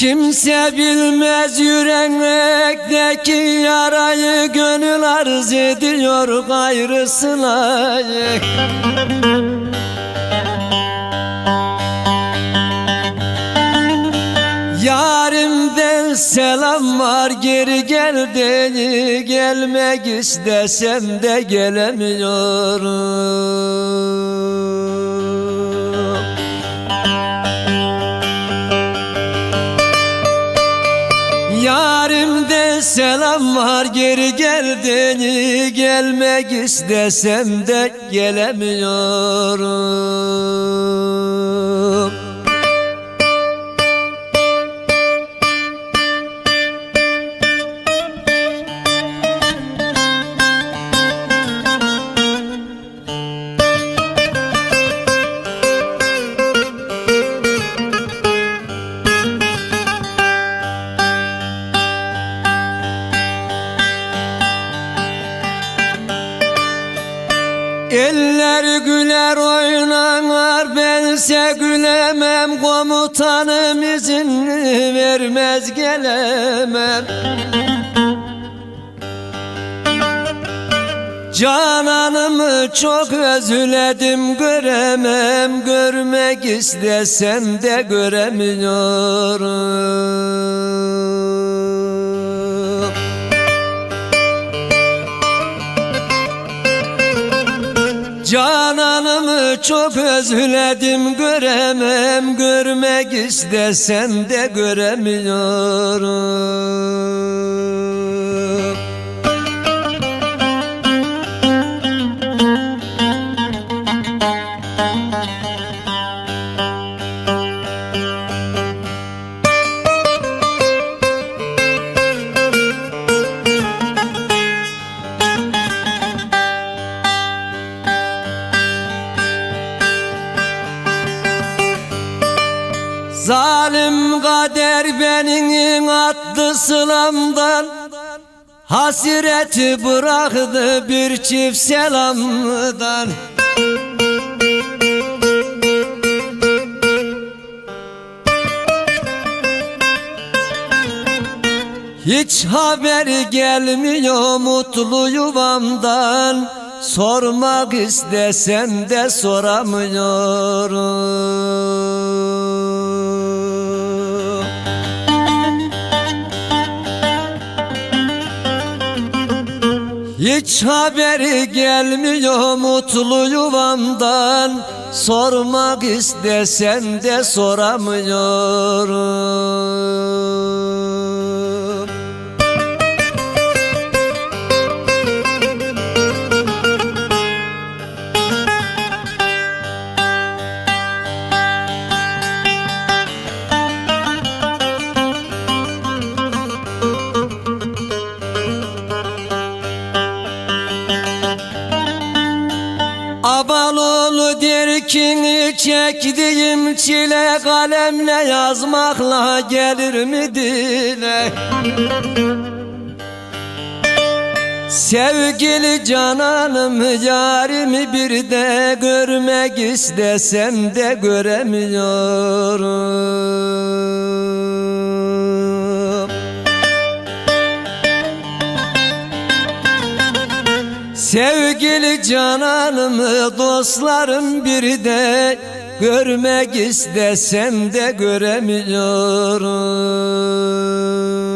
Kimse bilmez yürekteki yarayı Gönül arz ediyor gayrısına. Yarimden selam var geri gel dedi Gelmek istesem de gelemiyorum selam var geri gel dedi Gelmek istesem de gelemiyorum Eller güler oynar bense gülemem. Komutanım izin vermez gelemem. Cananımı çok özledim göremem. Görmek istesem de göremiyorum Cananımı çok özledim göremem. Görmek istesem de göremiyorum Zalim kader benim attı sılamdan Hasreti bıraktı bir çift selamdan. Hiç haber gelmiyor mutlu yuvamdan Sormak istesem de soramıyorum Hiç haberi gelmiyor mutlu yuvamdan. Sormak istesem de soramıyorum Abalolu derkini çektiğim çile kalemle yazmakla gelir mi dile? Sevgili cananım yarimi bir de görmek istesem de göremiyorum. Sevgili cananımı dostlarım bir de Görmek istesem de göremiyorum